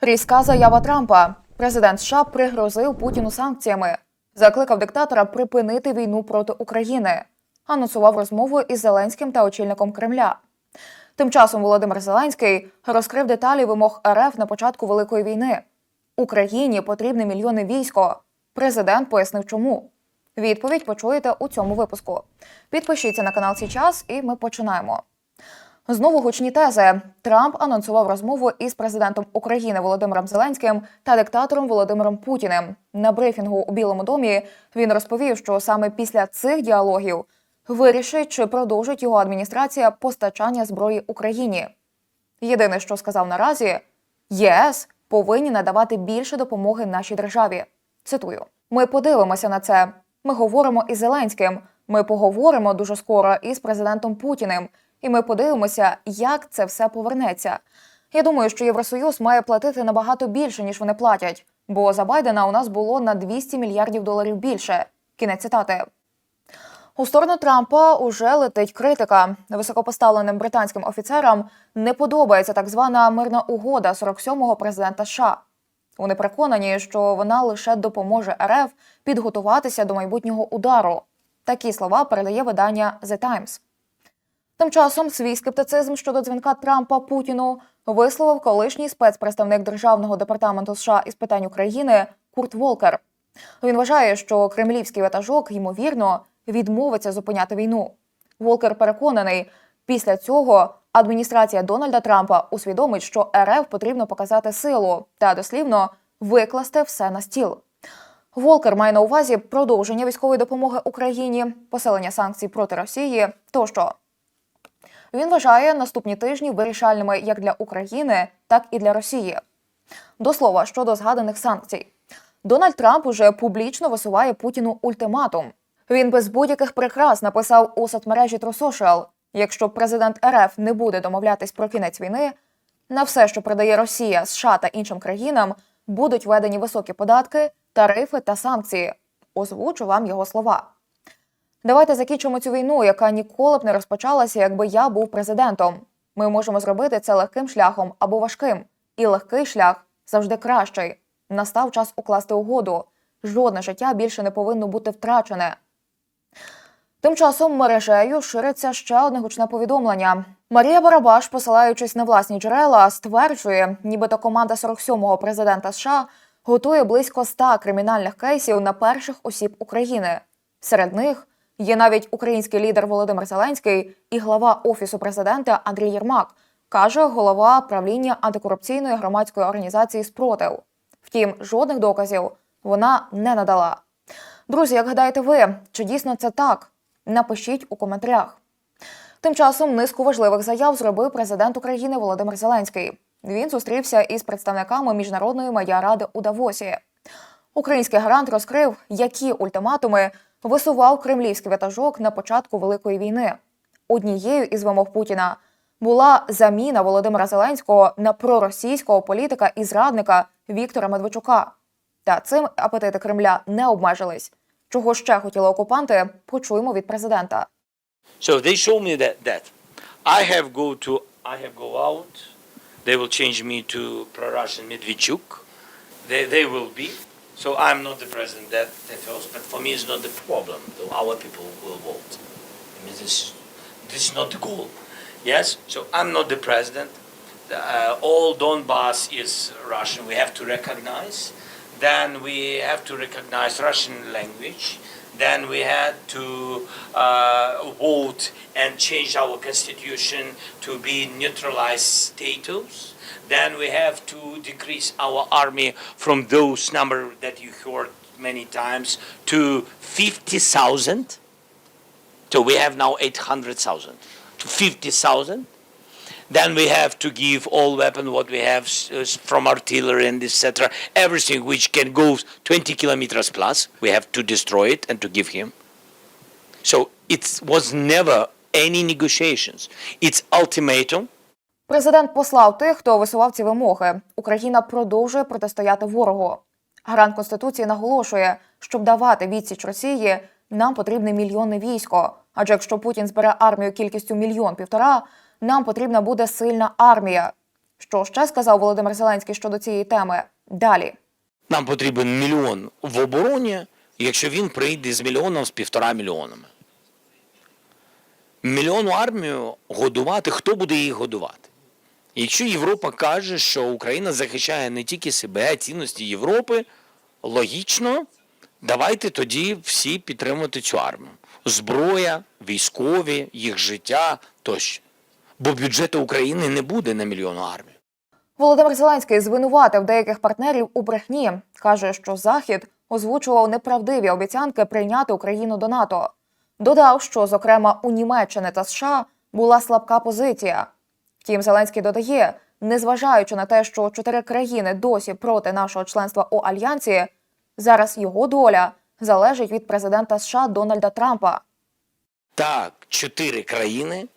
Різка заява Трампа. Президент США пригрозив Путіну санкціями, закликав диктатора припинити війну проти України, анонсував розмову із Зеленським та очільником Кремля. Тим часом Володимир Зеленський розкрив деталі вимог РФ на початку великої війни. Україні потрібні мільйони військо. Президент пояснив, чому. Відповідь почуєте у цьому випуску. Підпишіться на канал «Січас» і ми починаємо. Знову гучні тези. Трамп анонсував розмову із президентом України Володимиром Зеленським та диктатором Володимиром Путіним. На брифінгу у Білому домі він розповів, що саме після цих діалогів вирішить, чи продовжить його адміністрація постачання зброї Україні. Єдине, що сказав наразі, ЄС повинні надавати більше допомоги нашій державі. Цитую: ми подивимося на це. Ми говоримо із Зеленським. Ми поговоримо дуже скоро із президентом Путіним, і ми подивимося, як це все повернеться. Я думаю, що Євросоюз має платити набагато більше, ніж вони платять. Бо за Байдена у нас було на 200 мільярдів доларів більше. Кінець цитати. У сторону Трампа уже летить критика. Високопоставленим британським офіцерам не подобається так звана мирна угода 47-го президента США. Вони переконані, що вона лише допоможе РФ підготуватися до майбутнього удару. Такі слова передає видання The Times. Тим часом свій скептицизм щодо дзвінка Трампа Путіну висловив колишній спецпредставник Державного департаменту США із питань України Курт Волкер. Він вважає, що кремлівський ватажок ймовірно відмовиться зупиняти війну. Волкер переконаний, після цього адміністрація Дональда Трампа усвідомить, що РФ потрібно показати силу та дослівно викласти все на стіл. Волкер має на увазі продовження військової допомоги Україні, посилення санкцій проти Росії тощо. Він вважає наступні тижні вирішальними як для України, так і для Росії. До слова щодо згаданих санкцій, Дональд Трамп уже публічно висуває Путіну ультиматум. Він без будь-яких прикрас написав у соцмережі True якщо президент РФ не буде домовлятись про кінець війни, на все, що продає Росія, США та іншим країнам, будуть введені високі податки, тарифи та санкції. Озвучу вам його слова. Давайте закінчимо цю війну, яка ніколи б не розпочалася, якби я був президентом. Ми можемо зробити це легким шляхом або важким. І легкий шлях завжди кращий. Настав час укласти угоду. Жодне життя більше не повинно бути втрачене. Тим часом мережею шириться ще одне гучне повідомлення. Марія Барабаш, посилаючись на власні джерела, стверджує, нібито команда 47-го президента США готує близько 100 кримінальних кейсів на перших осіб України. Серед них є навіть український лідер Володимир Зеленський і глава офісу президента Андрій Єрмак, каже голова правління антикорупційної громадської організації Спротив. Втім, жодних доказів вона не надала. Друзі, як гадаєте ви, чи дійсно це так? Напишіть у коментарях. Тим часом низку важливих заяв зробив президент України Володимир Зеленський. Він зустрівся із представниками міжнародної медіаради у Давосі. Український гарант розкрив, які ультиматуми висував кремлівський ватажок на початку великої війни. Однією із вимог Путіна була заміна Володимира Зеленського на проросійського політика і зрадника Віктора Медведчука. Та цим апетити Кремля не обмежились. Чого ще хотіли окупанти, почуємо від президента. So they show me that that I have go to I have go out. They will change me to pro-Russian Medvedchuk. They they will be. So I'm not the president that that feels, but for me it's not the problem. Our people will vote. I mean this this is not the goal. Yes. So I'm not the president. Uh, all Donbass is Russian. We have to recognize. Then we have to recognize Russian language. Then we had to uh, vote and change our constitution to be neutralized status. Then we have to decrease our army from those number that you heard many times to 50,000. So we have now 800,000 to 50,000. Then we have to give all weapon what we have s- from artillery and etc. Everything which can go 20 kilometers plus, we have to destroy it and to give him. So it was never any negotiations. It's ultimatum. Президент послав тих, хто висував ці вимоги. Україна продовжує протистояти ворогу. Гарант Конституції наголошує, щоб давати відсіч Росії, нам потрібне мільйонне військо. Адже якщо Путін збере армію кількістю мільйон півтора, нам потрібна буде сильна армія. Що ще сказав Володимир Зеленський щодо цієї теми? Далі. Нам потрібен мільйон в обороні, якщо він прийде з мільйоном з півтора мільйонами. Мільйонну армію годувати, хто буде її годувати? Якщо Європа каже, що Україна захищає не тільки себе, а цінності Європи, логічно, давайте тоді всі підтримувати цю армію. Зброя, військові, їх життя тощо. Бо бюджету України не буде на мільйонну армію. Володимир Зеленський звинуватив деяких партнерів у брехні. каже, що Захід озвучував неправдиві обіцянки прийняти Україну до НАТО. Додав, що, зокрема, у Німеччини та США була слабка позиція. Втім, Зеленський додає, незважаючи на те, що чотири країни досі проти нашого членства у альянсі, зараз його доля залежить від президента США Дональда Трампа. Так, чотири країни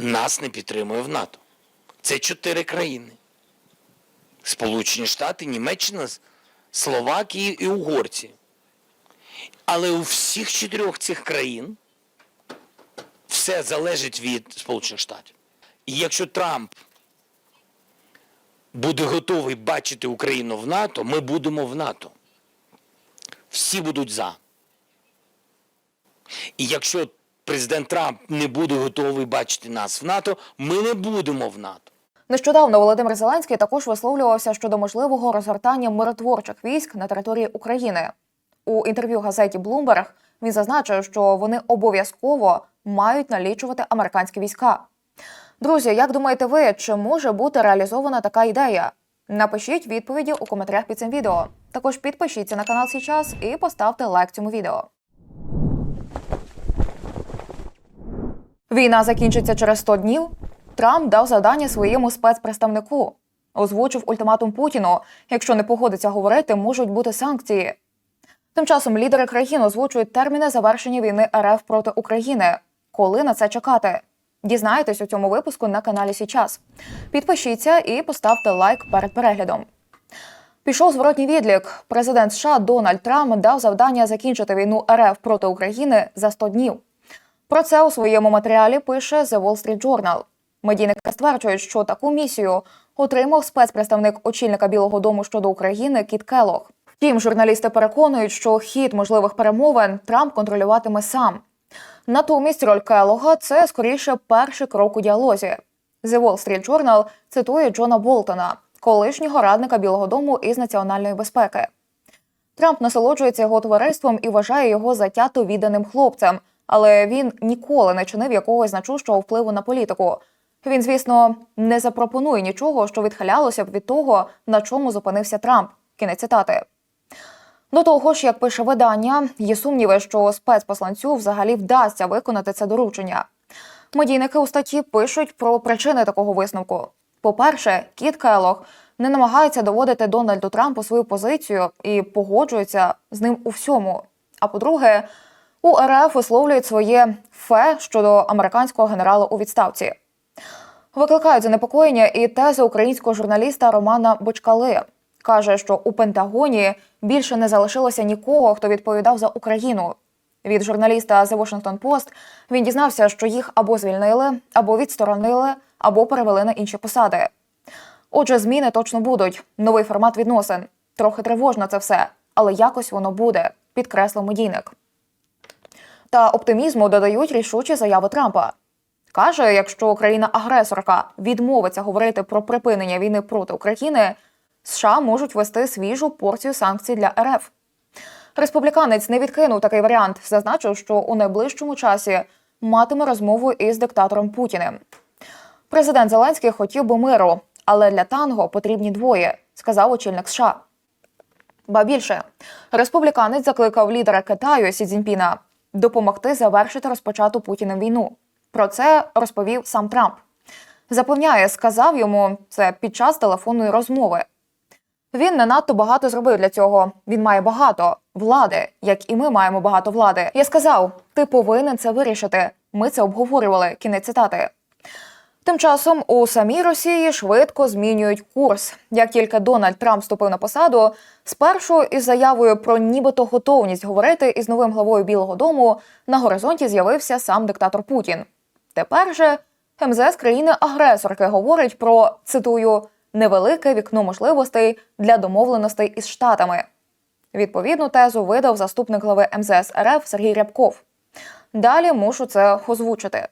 нас не підтримує в НАТО. Це чотири країни. Сполучені Штати, Німеччина, Словакія і Угорці. Але у всіх чотирьох цих країн все залежить від Сполучених Штатів. І якщо Трамп буде готовий бачити Україну в НАТО, ми будемо в НАТО. Всі будуть за. І якщо президент Трамп не буде готовий бачити нас в НАТО, ми не будемо в НАТО. Нещодавно Володимир Зеленський також висловлювався щодо можливого розгортання миротворчих військ на території України. У інтерв'ю газеті Bloomberg він зазначив, що вони обов'язково мають налічувати американські війська. Друзі, як думаєте ви, чи може бути реалізована така ідея? Напишіть відповіді у коментарях під цим відео. Також підпишіться на канал Січас і поставте лайк цьому відео. Війна закінчиться через 100 днів. Трамп дав завдання своєму спецпредставнику. Озвучив ультиматум Путіну. Якщо не погодиться говорити, можуть бути санкції. Тим часом лідери країн озвучують терміни завершення війни РФ проти України. Коли на це чекати? Дізнаєтесь у цьому випуску на каналі Січас. Підпишіться і поставте лайк перед переглядом. Пішов зворотній відлік. Президент США Дональд Трамп дав завдання закінчити війну РФ проти України за 100 днів. Про це у своєму матеріалі пише The Wall Street Journal. Медійники стверджують, що таку місію отримав спецпредставник очільника Білого Дому щодо України Кіт Келох. Втім, журналісти переконують, що хід можливих перемовин Трамп контролюватиме сам. Натомість роль Келога це скоріше перший крок у діалозі. The Wall Street Journal цитує Джона Болтона, колишнього радника Білого Дому із національної безпеки. Трамп насолоджується його товариством і вважає його затято відданим хлопцем, але він ніколи не чинив якогось значущого впливу на політику. Він, звісно, не запропонує нічого, що відхилялося б від того, на чому зупинився Трамп. Кінець цитати. До того ж, як пише видання, є сумніви, що спецпосланцю взагалі вдасться виконати це доручення. Медійники у статті пишуть про причини такого висновку. По-перше, Кіт Келох не намагається доводити Дональду Трампу свою позицію і погоджується з ним у всьому. А по-друге, у РФ висловлюють своє фе щодо американського генерала у відставці. Викликають занепокоєння і тези українського журналіста Романа Бочкали. Каже, що у Пентагоні більше не залишилося нікого, хто відповідав за Україну. Від журналіста The Washington Post він дізнався, що їх або звільнили, або відсторонили, або перевели на інші посади. Отже, зміни точно будуть. Новий формат відносин. Трохи тривожно це все, але якось воно буде, підкреслив медійник. Та оптимізму додають рішучі заяви Трампа. Каже, якщо країна-агресорка відмовиться говорити про припинення війни проти України, США можуть ввести свіжу порцію санкцій для РФ. Республіканець не відкинув такий варіант, зазначив, що у найближчому часі матиме розмову із диктатором Путіним. Президент Зеленський хотів би миру, але для танго потрібні двоє, сказав очільник США. Ба більше, республіканець закликав лідера Китаю Сі Цзіньпіна допомогти завершити розпочату Путіним війну. Про це розповів сам Трамп. Запевняє, сказав йому це під час телефонної розмови. Він не надто багато зробив для цього. Він має багато влади, як і ми маємо багато влади. Я сказав: ти повинен це вирішити. Ми це обговорювали. Кінець цитати. Тим часом у самій Росії швидко змінюють курс. Як тільки Дональд Трамп вступив на посаду, спершу із заявою про нібито готовність говорити із новим главою Білого Дому на горизонті з'явився сам диктатор Путін. Тепер же МЗС країни-агресорки говорить про цитую невелике вікно можливостей для домовленостей із штатами. Відповідну тезу видав заступник глави МЗС РФ Сергій Рябков. Далі мушу це озвучити.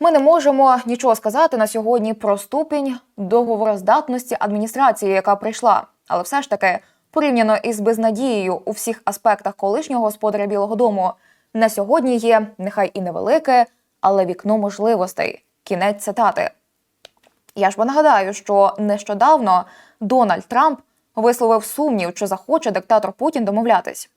Ми не можемо нічого сказати на сьогодні про ступінь договороздатності адміністрації, яка прийшла, але все ж таки, порівняно із безнадією у всіх аспектах колишнього господаря Білого Дому, на сьогодні є нехай і невелике, але вікно можливостей. Кінець цитати. Я ж бо нагадаю, що нещодавно Дональд Трамп висловив сумнів, чи захоче диктатор Путін домовлятись.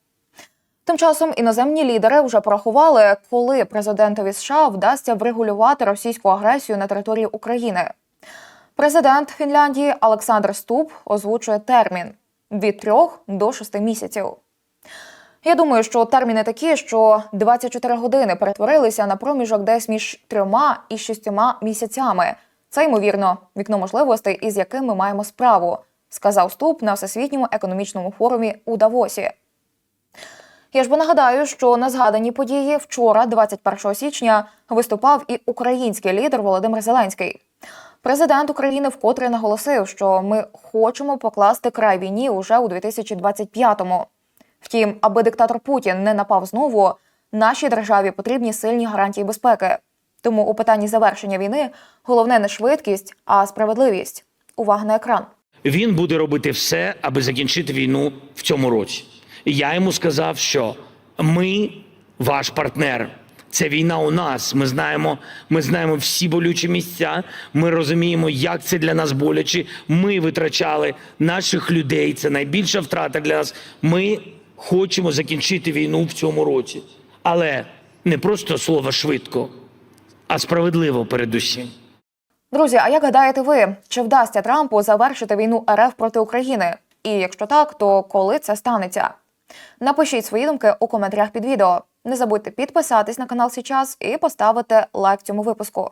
Тим часом іноземні лідери вже порахували, коли президентові США вдасться врегулювати російську агресію на території України. Президент Фінляндії Олександр Ступ озвучує термін від трьох до шести місяців. Я думаю, що терміни такі, що 24 години перетворилися на проміжок десь між трьома і шістьома місяцями. Це ймовірно вікно можливостей, із яким ми маємо справу, сказав Ступ на всесвітньому економічному форумі у Давосі. Я ж бо нагадаю, що на згадані події вчора, 21 січня, виступав і український лідер Володимир Зеленський. Президент України вкотре наголосив, що ми хочемо покласти край війні уже у 2025-му. Втім, аби диктатор Путін не напав знову, нашій державі потрібні сильні гарантії безпеки. Тому у питанні завершення війни головне не швидкість, а справедливість. Увага на екран. Він буде робити все, аби закінчити війну в цьому році. І я йому сказав, що ми ваш партнер. Це війна у нас. Ми знаємо, ми знаємо всі болючі місця. Ми розуміємо, як це для нас боляче. Ми витрачали наших людей. Це найбільша втрата для нас. Ми хочемо закінчити війну в цьому році. Але не просто слово швидко, а справедливо передусім. Друзі, а як гадаєте ви, чи вдасться Трампу завершити війну РФ проти України? І якщо так, то коли це станеться? Напишіть свої думки у коментарях під відео. Не забудьте підписатись на канал Січас і поставити лайк цьому випуску.